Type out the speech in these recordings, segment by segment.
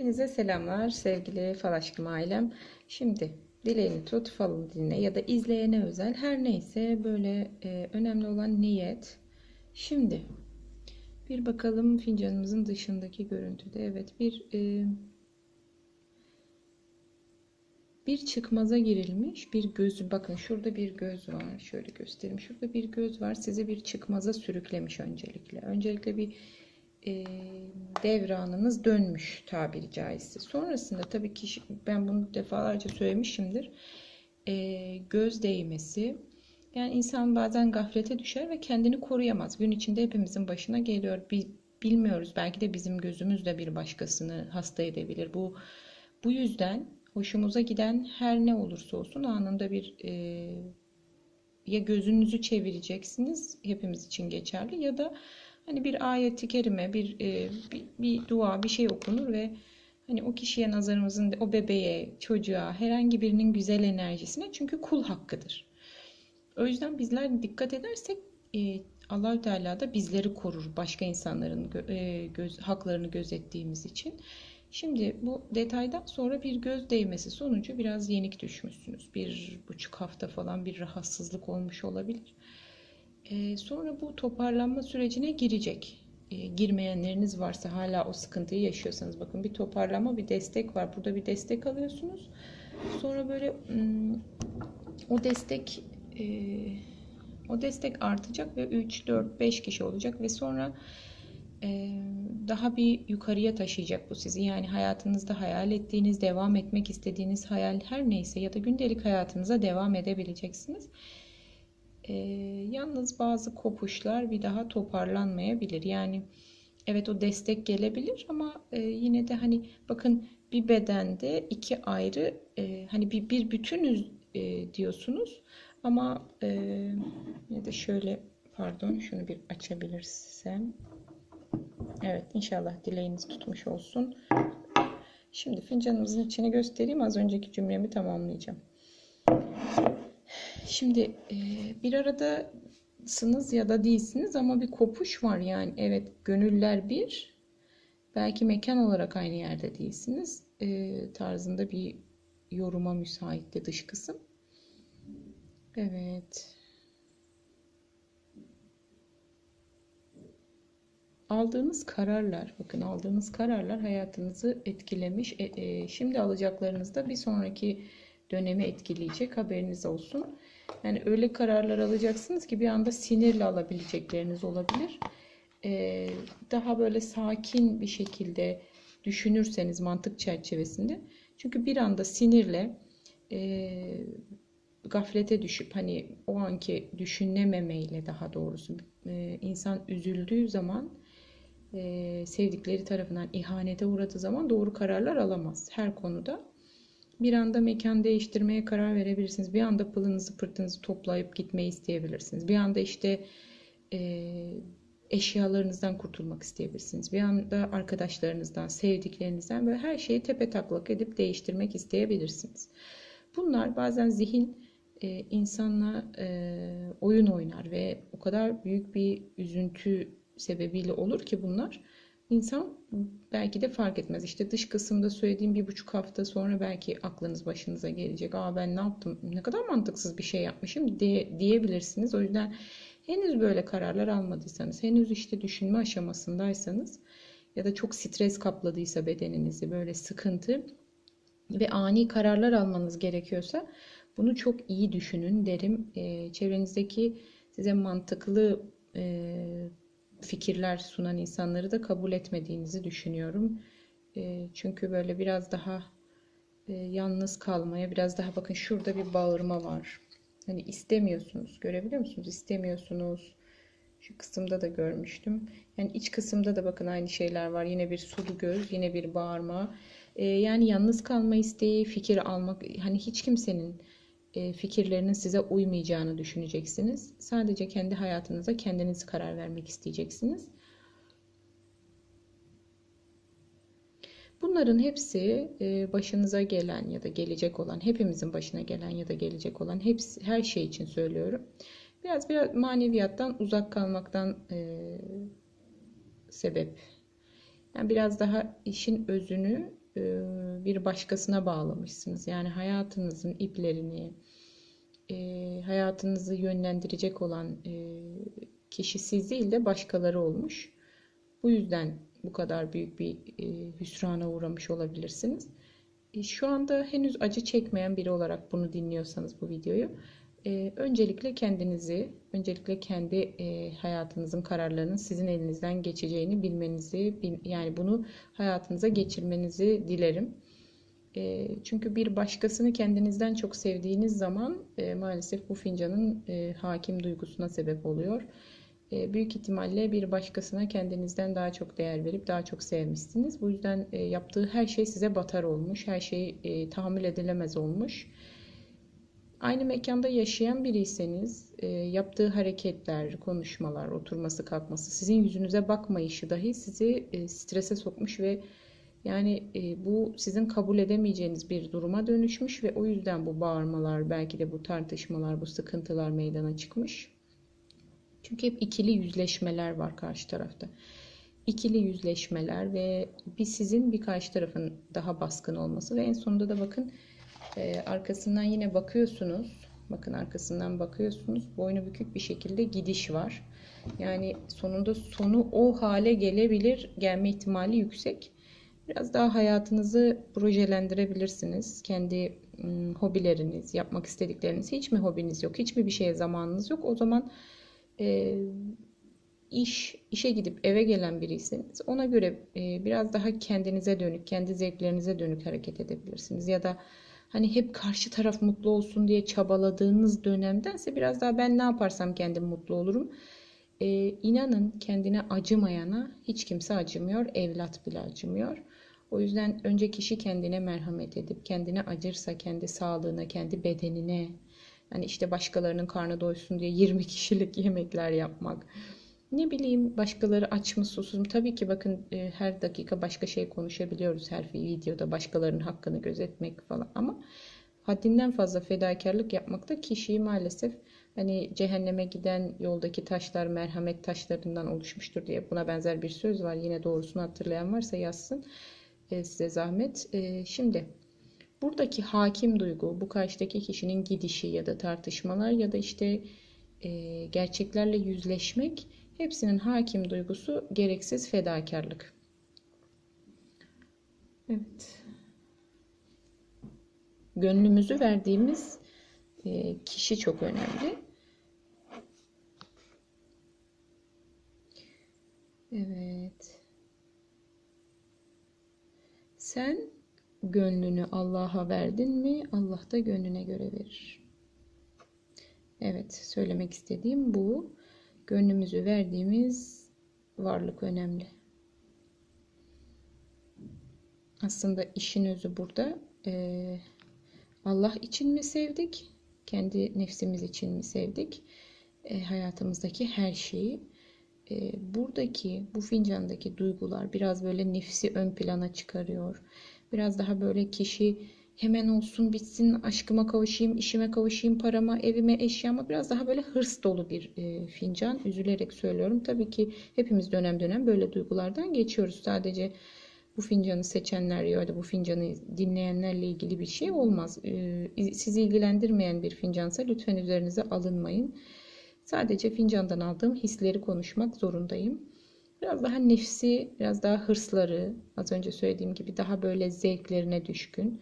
Hepinize selamlar sevgili fal aşkım ailem. Şimdi dileğini tut falını dinle ya da izleyene özel her neyse böyle e, önemli olan niyet. Şimdi bir bakalım fincanımızın dışındaki görüntüde. Evet bir e, bir çıkmaza girilmiş bir gözü bakın şurada bir göz var şöyle göstereyim şurada bir göz var sizi bir çıkmaza sürüklemiş öncelikle öncelikle bir e, devranınız dönmüş tabiri caizse. Sonrasında tabii ki ben bunu defalarca söylemişimdir. E, göz değmesi yani insan bazen gaflete düşer ve kendini koruyamaz. Gün içinde hepimizin başına geliyor. Bilmiyoruz. Belki de bizim gözümüz de bir başkasını hasta edebilir. Bu bu yüzden hoşumuza giden her ne olursa olsun anında bir e, ya gözünüzü çevireceksiniz. Hepimiz için geçerli ya da Hani bir ayeti kerime, bir, e, bir, bir dua, bir şey okunur ve hani o kişiye nazarımızın, o bebeğe, çocuğa, herhangi birinin güzel enerjisine çünkü kul hakkıdır. O yüzden bizler dikkat edersek e, Allahü Teala da bizleri korur başka insanların e, göz, haklarını gözettiğimiz için. Şimdi bu detaydan sonra bir göz değmesi sonucu biraz yenik düşmüşsünüz. Bir buçuk hafta falan bir rahatsızlık olmuş olabilir. Ee, sonra bu toparlanma sürecine girecek. Ee, girmeyenleriniz varsa hala o sıkıntıyı yaşıyorsanız bakın bir toparlama bir destek var. Burada bir destek alıyorsunuz. Sonra böyle hmm, o destek e, o destek artacak ve 3, 4, 5 kişi olacak ve sonra e, daha bir yukarıya taşıyacak bu sizi. Yani hayatınızda hayal ettiğiniz, devam etmek istediğiniz hayal her neyse ya da gündelik hayatınıza devam edebileceksiniz. E, yalnız bazı kopuşlar bir daha toparlanmayabilir. Yani evet o destek gelebilir ama e, yine de hani bakın bir bedende iki ayrı e, hani bir, bir bütünüz e, diyorsunuz ama e, ya da şöyle pardon şunu bir açabilirsem evet inşallah dileğiniz tutmuş olsun. Şimdi fincanımızın içini göstereyim. Az önceki cümlemi tamamlayacağım. Şimdi e, bir aradasınız ya da değilsiniz ama bir kopuş var yani. Evet gönüller bir. Belki mekan olarak aynı yerde değilsiniz. E, tarzında bir yoruma müsaitti dış kısım. Evet. Aldığınız kararlar, bakın aldığınız kararlar hayatınızı etkilemiş. E, e, şimdi alacaklarınızda bir sonraki dönemi etkileyecek haberiniz olsun. Yani öyle kararlar alacaksınız ki bir anda sinirle alabilecekleriniz olabilir. Ee, daha böyle sakin bir şekilde düşünürseniz mantık çerçevesinde. Çünkü bir anda sinirle e, gaflete düşüp hani o anki düşünememeyle daha doğrusu e, insan üzüldüğü zaman e, sevdikleri tarafından ihanete uğradığı zaman doğru kararlar alamaz her konuda. Bir anda mekan değiştirmeye karar verebilirsiniz. Bir anda pılınızı pırtınızı toplayıp gitmeyi isteyebilirsiniz. Bir anda işte e, eşyalarınızdan kurtulmak isteyebilirsiniz. Bir anda arkadaşlarınızdan, sevdiklerinizden böyle her şeyi tepe taklak edip değiştirmek isteyebilirsiniz. Bunlar bazen zihin e, insanla e, oyun oynar ve o kadar büyük bir üzüntü sebebiyle olur ki bunlar İnsan belki de fark etmez. İşte dış kısımda söylediğim bir buçuk hafta sonra belki aklınız başınıza gelecek. Aa ben ne yaptım? Ne kadar mantıksız bir şey yapmışım diye, diyebilirsiniz. O yüzden henüz böyle kararlar almadıysanız, henüz işte düşünme aşamasındaysanız ya da çok stres kapladıysa bedeninizi böyle sıkıntı ve ani kararlar almanız gerekiyorsa bunu çok iyi düşünün derim. E, çevrenizdeki size mantıklı e, fikirler sunan insanları da kabul etmediğinizi düşünüyorum. E, çünkü böyle biraz daha e, yalnız kalmaya, biraz daha bakın şurada bir bağırma var. Hani istemiyorsunuz, görebiliyor musunuz? İstemiyorsunuz. Şu kısımda da görmüştüm. Yani iç kısımda da bakın aynı şeyler var. Yine bir sulu göz, yine bir bağırma. E, yani yalnız kalma isteği, fikir almak, hani hiç kimsenin fikirlerinin size uymayacağını düşüneceksiniz. Sadece kendi hayatınıza kendiniz karar vermek isteyeceksiniz. Bunların hepsi e, başınıza gelen ya da gelecek olan, hepimizin başına gelen ya da gelecek olan hepsi her şey için söylüyorum. Biraz biraz maneviyattan uzak kalmaktan e, sebep. Yani biraz daha işin özünü e, bir başkasına bağlamışsınız. Yani hayatınızın iplerini, e, hayatınızı yönlendirecek olan e, kişi siz değil de başkaları olmuş. Bu yüzden bu kadar büyük bir e, hüsrana uğramış olabilirsiniz. E, şu anda henüz acı çekmeyen biri olarak bunu dinliyorsanız bu videoyu, e, öncelikle kendinizi, öncelikle kendi e, hayatınızın kararlarının sizin elinizden geçeceğini bilmenizi, bil, yani bunu hayatınıza geçirmenizi dilerim. E, çünkü bir başkasını kendinizden çok sevdiğiniz zaman e, maalesef bu fincanın e, hakim duygusuna sebep oluyor. E, büyük ihtimalle bir başkasına kendinizden daha çok değer verip daha çok sevmişsiniz. Bu yüzden e, yaptığı her şey size batar olmuş, her şey e, tahammül edilemez olmuş. Aynı mekanda yaşayan biriyseniz e, yaptığı hareketler, konuşmalar, oturması, kalkması, sizin yüzünüze bakmayışı dahi sizi e, strese sokmuş ve yani e, bu sizin kabul edemeyeceğiniz bir duruma dönüşmüş ve o yüzden bu bağırmalar, belki de bu tartışmalar, bu sıkıntılar meydana çıkmış. Çünkü hep ikili yüzleşmeler var karşı tarafta. İkili yüzleşmeler ve bir sizin bir karşı tarafın daha baskın olması ve en sonunda da bakın e, arkasından yine bakıyorsunuz. Bakın arkasından bakıyorsunuz. Boynu bükük bir şekilde gidiş var. Yani sonunda sonu o hale gelebilir. Gelme ihtimali yüksek. Biraz daha hayatınızı projelendirebilirsiniz. Kendi ım, hobileriniz, yapmak istedikleriniz. Hiç mi hobiniz yok? Hiç mi bir şeye zamanınız yok? O zaman e, iş işe gidip eve gelen biriyseniz ona göre e, biraz daha kendinize dönük, kendi zevklerinize dönük hareket edebilirsiniz. Ya da hani hep karşı taraf mutlu olsun diye çabaladığınız dönemdense biraz daha ben ne yaparsam kendim mutlu olurum. E, inanın kendine acımayana hiç kimse acımıyor, evlat bile acımıyor. O yüzden önce kişi kendine merhamet edip kendine acırsa kendi sağlığına, kendi bedenine, hani işte başkalarının karnı doysun diye 20 kişilik yemekler yapmak. Ne bileyim başkaları aç mı susuz mu? Tabii ki bakın e, her dakika başka şey konuşabiliyoruz her videoda başkalarının hakkını gözetmek falan ama haddinden fazla fedakarlık yapmak da kişiyi maalesef hani cehenneme giden yoldaki taşlar merhamet taşlarından oluşmuştur diye buna benzer bir söz var. Yine doğrusunu hatırlayan varsa yazsın e, size zahmet. E, şimdi buradaki hakim duygu bu karşıdaki kişinin gidişi ya da tartışmalar ya da işte e, gerçeklerle yüzleşmek hepsinin hakim duygusu gereksiz fedakarlık. Evet. Gönlümüzü verdiğimiz e, kişi çok önemli. Evet. Sen gönlünü Allah'a verdin mi? Allah da gönlüne göre verir. Evet, söylemek istediğim bu. Gönlümüzü verdiğimiz varlık önemli. Aslında işin özü burada. Ee, Allah için mi sevdik? Kendi nefsimiz için mi sevdik? Ee, hayatımızdaki her şeyi. Ee, buradaki, bu fincandaki duygular biraz böyle nefsi ön plana çıkarıyor. Biraz daha böyle kişi hemen olsun bitsin aşkıma kavuşayım, işime kavuşayım, parama, evime, eşyama biraz daha böyle hırs dolu bir e, fincan. Üzülerek söylüyorum. Tabii ki hepimiz dönem dönem böyle duygulardan geçiyoruz. Sadece bu fincanı seçenler ya da bu fincanı dinleyenlerle ilgili bir şey olmaz. E, sizi ilgilendirmeyen bir fincansa lütfen üzerinize alınmayın. Sadece fincandan aldığım hisleri konuşmak zorundayım. Biraz daha nefsi, biraz daha hırsları, az önce söylediğim gibi daha böyle zevklerine düşkün.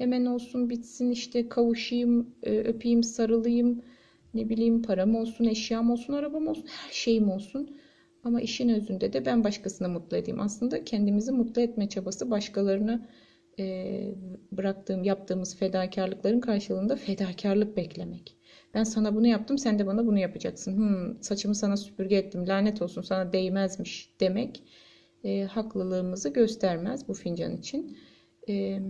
Hemen olsun bitsin işte kavuşayım, e, öpeyim, sarılayım, ne bileyim param olsun, eşyam olsun, arabam olsun, her şeyim olsun. Ama işin özünde de ben başkasını mutlu edeyim. Aslında kendimizi mutlu etme çabası başkalarını e, bıraktığım, yaptığımız fedakarlıkların karşılığında fedakarlık beklemek. Ben sana bunu yaptım, sen de bana bunu yapacaksın. Hmm, saçımı sana süpürge ettim, lanet olsun sana değmezmiş demek e, haklılığımızı göstermez bu fincan için. E,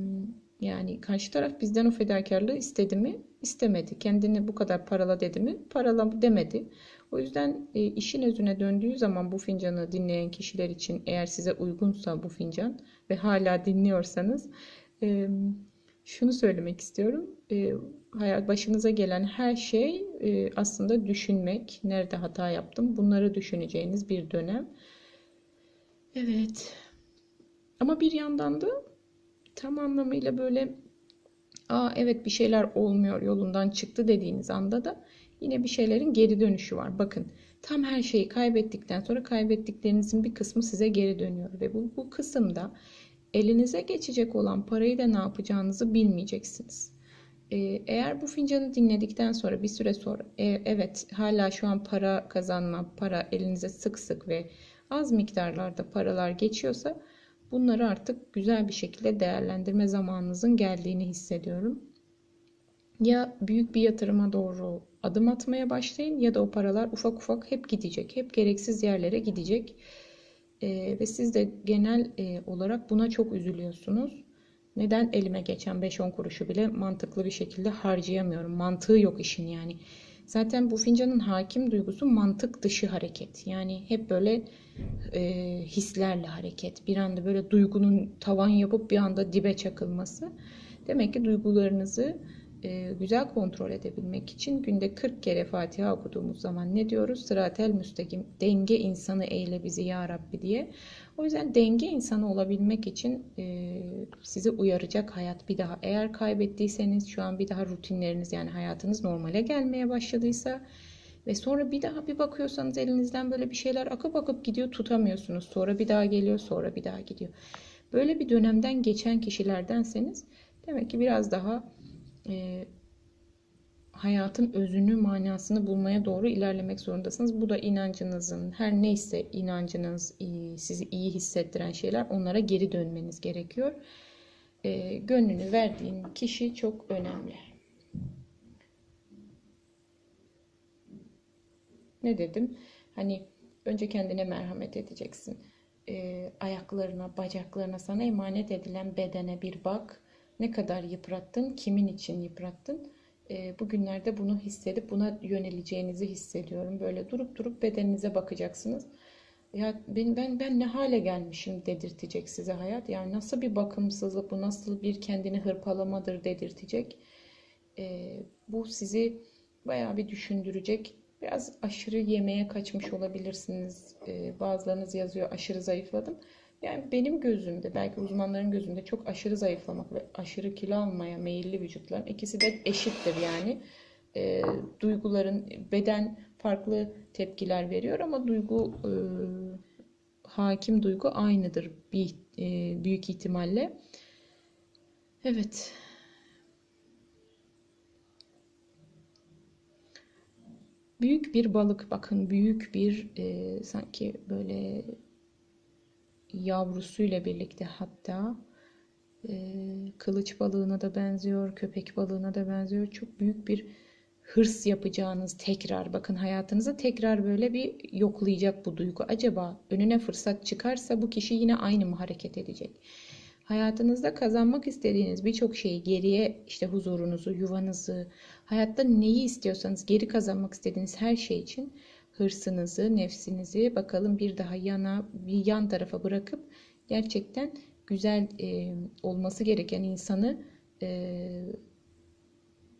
yani karşı taraf bizden o fedakarlığı istedi mi? İstemedi. Kendini bu kadar parala dedi mi? Parala demedi. O yüzden e, işin özüne döndüğü zaman bu fincanı dinleyen kişiler için eğer size uygunsa bu fincan ve hala dinliyorsanız e, şunu söylemek istiyorum. E, hayat başınıza gelen her şey e, aslında düşünmek, nerede hata yaptım bunları düşüneceğiniz bir dönem. Evet. Ama bir yandan da tam anlamıyla böyle Aa evet bir şeyler olmuyor yolundan çıktı dediğiniz anda da yine bir şeylerin geri dönüşü var. Bakın tam her şeyi kaybettikten sonra kaybettiklerinizin bir kısmı size geri dönüyor ve bu, bu kısımda elinize geçecek olan parayı da ne yapacağınızı bilmeyeceksiniz. Ee, eğer bu fincanı dinledikten sonra bir süre sonra e, evet hala şu an para kazanma, para elinize sık sık ve az miktarlarda paralar geçiyorsa bunları artık güzel bir şekilde değerlendirme zamanınızın geldiğini hissediyorum. Ya büyük bir yatırıma doğru adım atmaya başlayın ya da o paralar ufak ufak hep gidecek. Hep gereksiz yerlere gidecek. Ee, ve siz de genel e, olarak buna çok üzülüyorsunuz. Neden elime geçen 5-10 kuruşu bile mantıklı bir şekilde harcayamıyorum? Mantığı yok işin yani. Zaten bu fincanın hakim duygusu mantık dışı hareket. Yani hep böyle e, hislerle hareket. Bir anda böyle duygunun tavan yapıp bir anda dibe çakılması. Demek ki duygularınızı e, güzel kontrol edebilmek için günde 40 kere Fatiha okuduğumuz zaman ne diyoruz? Sıratel müstakim, denge insanı eyle bizi ya Rabbi diye. O yüzden denge insanı olabilmek için e, sizi uyaracak hayat bir daha. Eğer kaybettiyseniz şu an bir daha rutinleriniz yani hayatınız normale gelmeye başladıysa ve sonra bir daha bir bakıyorsanız elinizden böyle bir şeyler akıp akıp gidiyor tutamıyorsunuz. Sonra bir daha geliyor sonra bir daha gidiyor. Böyle bir dönemden geçen kişilerdenseniz demek ki biraz daha e, hayatın özünü, manasını bulmaya doğru ilerlemek zorundasınız. Bu da inancınızın, her neyse inancınız, sizi iyi hissettiren şeyler onlara geri dönmeniz gerekiyor. E, gönlünü verdiğin kişi çok önemli. Ne dedim? Hani önce kendine merhamet edeceksin. E, ayaklarına, bacaklarına, sana emanet edilen bedene bir bak. Ne kadar yıprattın, kimin için yıprattın? E, bugünlerde bunu hissedip buna yöneleceğinizi hissediyorum. Böyle durup durup bedeninize bakacaksınız. Ya ben ben ben ne hale gelmişim dedirtecek size hayat. Yani nasıl bir bakımsızlık, bu nasıl bir kendini hırpalamadır dedirtecek. E, bu sizi bayağı bir düşündürecek. Biraz aşırı yemeğe kaçmış olabilirsiniz. E, bazılarınız yazıyor aşırı zayıfladım. Yani benim gözümde, belki uzmanların gözünde çok aşırı zayıflamak ve aşırı kilo almaya meyilli vücutların ikisi de eşittir yani. E, duyguların, beden farklı tepkiler veriyor ama duygu e, hakim duygu aynıdır bir e, büyük ihtimalle. Evet. Büyük bir balık bakın büyük bir e, sanki böyle yavrusuyla birlikte hatta e, kılıç balığına da benziyor, köpek balığına da benziyor. Çok büyük bir hırs yapacağınız tekrar bakın hayatınıza tekrar böyle bir yoklayacak bu duygu. Acaba önüne fırsat çıkarsa bu kişi yine aynı mı hareket edecek? Hayatınızda kazanmak istediğiniz birçok şeyi geriye işte huzurunuzu, yuvanızı, hayatta neyi istiyorsanız geri kazanmak istediğiniz her şey için hırsınızı, nefsinizi bakalım bir daha yana, bir yan tarafa bırakıp gerçekten güzel e, olması gereken insanı e,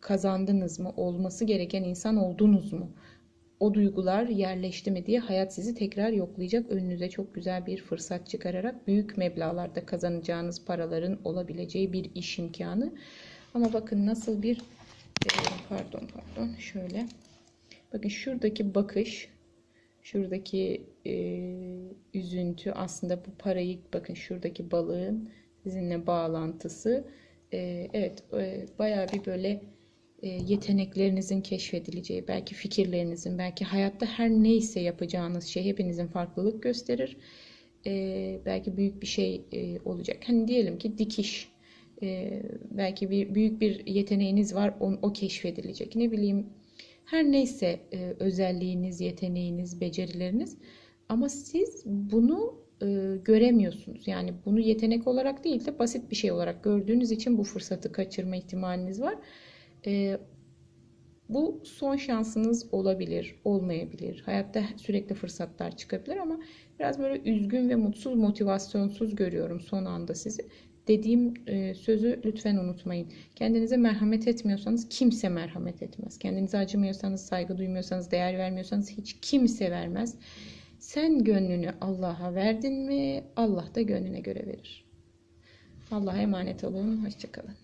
kazandınız mı? Olması gereken insan oldunuz mu? O duygular yerleşti mi diye hayat sizi tekrar yoklayacak. Önünüze çok güzel bir fırsat çıkararak büyük meblalarda kazanacağınız paraların olabileceği bir iş imkanı. Ama bakın nasıl bir e, pardon pardon şöyle Bakın şuradaki bakış, şuradaki e, üzüntü aslında bu parayı bakın şuradaki balığın sizinle bağlantısı. E, evet e, bayağı bir böyle e, yeteneklerinizin keşfedileceği, belki fikirlerinizin, belki hayatta her neyse yapacağınız şey hepinizin farklılık gösterir. E, belki büyük bir şey e, olacak. Hani diyelim ki dikiş. E, belki bir büyük bir yeteneğiniz var, o, o keşfedilecek. Ne bileyim her neyse e, özelliğiniz, yeteneğiniz, becerileriniz ama siz bunu e, göremiyorsunuz. Yani bunu yetenek olarak değil de basit bir şey olarak gördüğünüz için bu fırsatı kaçırma ihtimaliniz var. E, bu son şansınız olabilir, olmayabilir. Hayatta sürekli fırsatlar çıkabilir ama biraz böyle üzgün ve mutsuz, motivasyonsuz görüyorum son anda sizi dediğim e, sözü lütfen unutmayın. Kendinize merhamet etmiyorsanız kimse merhamet etmez. Kendinize acımıyorsanız, saygı duymuyorsanız, değer vermiyorsanız hiç kimse vermez. Sen gönlünü Allah'a verdin mi Allah da gönlüne göre verir. Allah'a emanet olun. Hoşçakalın.